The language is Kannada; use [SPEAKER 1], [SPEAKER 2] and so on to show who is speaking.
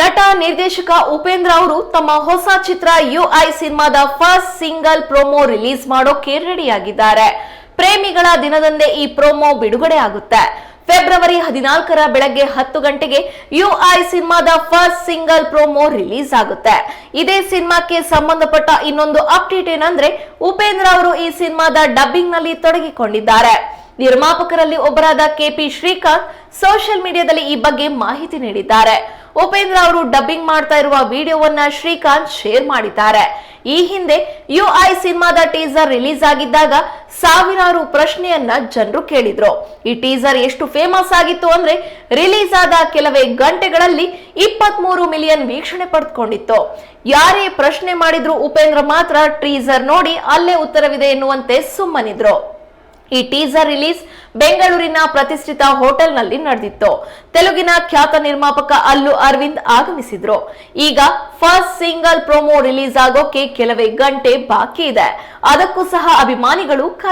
[SPEAKER 1] ನಟ, ನಿರ್ದೇಶಕ ಉಪೇಂದ್ರ ಅವರು ತಮ್ಮ ಹೊಸ ಚಿತ್ರ ಯು ಐ ಸಿನಿಮಾದ ಫಸ್ಟ್ ಸಿಂಗಲ್ ಪ್ರೋಮೋ ರಿಲೀಸ್ ಮಾಡೋಕೆ ರೆಡಿಯಾಗಿದ್ದಾರೆ ಪ್ರೇಮಿಗಳ ದಿನದಂದೇ ಈ ಪ್ರೋಮೋ ಬಿಡುಗಡೆ ಆಗುತ್ತೆ ಫೆಬ್ರವರಿ ಹದಿನಾಲ್ಕರ ಬೆಳಗ್ಗೆ ಹತ್ತು ಗಂಟೆಗೆ ಯು ಐ ಸಿನಿಮಾದ ಫಸ್ಟ್ ಸಿಂಗಲ್ ಪ್ರೋಮೋ ರಿಲೀಸ್ ಆಗುತ್ತೆ. ಇದೇ ಸಿನಿಮಾಕ್ಕೆ ಸಂಬಂಧಪಟ್ಟ ಇನ್ನೊಂದು ಅಪ್ಡೇಟ್ ಏನಂದ್ರೆ, ಉಪೇಂದ್ರ ಅವರು ಈ ಸಿನಿಮಾದ ಡಬ್ಬಿಂಗ್ನಲ್ಲಿ ತೊಡಗಿಕೊಂಡಿದ್ದಾರೆ. ನಿರ್ಮಾಪಕರಲ್ಲಿ ಒಬ್ಬರಾದ ಕೆಪಿ ಶ್ರೀಕಾಂತ್ ಸೋಷಿಯಲ್ ಮೀಡಿಯಾದಲ್ಲಿ ಈ ಬಗ್ಗೆ ಮಾಹಿತಿ ನೀಡಿದ್ದಾರೆ. ಉಪೇಂದ್ರ ಅವರು ಡಬ್ಬಿಂಗ್ ಮಾಡ್ತಾ ಇರುವ ವಿಡಿಯೋವನ್ನ ಶ್ರೀಕಾಂತ್ ಶೇರ್ ಮಾಡಿದ್ದಾರೆ. ಈ ಹಿಂದೆ ಯುಐ ಸಿನಿಮಾದ ಟೀಸರ್ ರಿಲೀಸ್ ಆಗಿದ್ದಾಗ ಸಾವಿರಾರು ಪ್ರಶ್ನೆಯನ್ನ ಜನರು ಕೇಳಿದ್ರು. ಈ ಟೀಸರ್ ಎಷ್ಟು ಫೇಮಸ್ ಆಗಿತ್ತು ಅಂದ್ರೆ ರಿಲೀಸ್ ಆದ ಕೆಲವೇ ಗಂಟೆಗಳಲ್ಲಿ ಇಪ್ಪತ್ತ್ ಮೂರು ಮಿಲಿಯನ್ ವೀಕ್ಷಣೆ ಪಡೆದುಕೊಂಡಿತ್ತು ಯಾರೇ ಪ್ರಶ್ನೆ ಮಾಡಿದ್ರು ಉಪೇಂದ್ರ ಮಾತ್ರ ಟೀಸರ್ ನೋಡಿ ಅಲ್ಲೇ ಉತ್ತರವಿದೆ ಎನ್ನುವಂತೆ ಸುಮ್ಮನಿದ್ರು. ಈ ಟೀಸರ್ ರಿಲೀಸ್ ಬೆಂಗಳೂರಿನ ಪ್ರತಿಷ್ಠಿತ ಹೋಟೆಲ್ನಲ್ಲಿ ನಡೆದಿತ್ತು. ತೆಲುಗಿನ ಖ್ಯಾತ ನಿರ್ಮಾಪಕ ಅಲ್ಲು ಅರವಿಂದ್ ಆಗಮಿಸಿದ್ರು. ಈಗ ಫಸ್ಟ್ ಸಿಂಗಲ್ ಪ್ರೊಮೋ ರಿಲೀಸ್ ಆಗೋಕೆ ಕೆಲವೇ ಗಂಟೆ ಬಾಕಿ ಇದೆ. ಅದಕ್ಕೂ ಸಹ ಅಭಿಮಾನಿಗಳು ಕಾಯ್ತಾ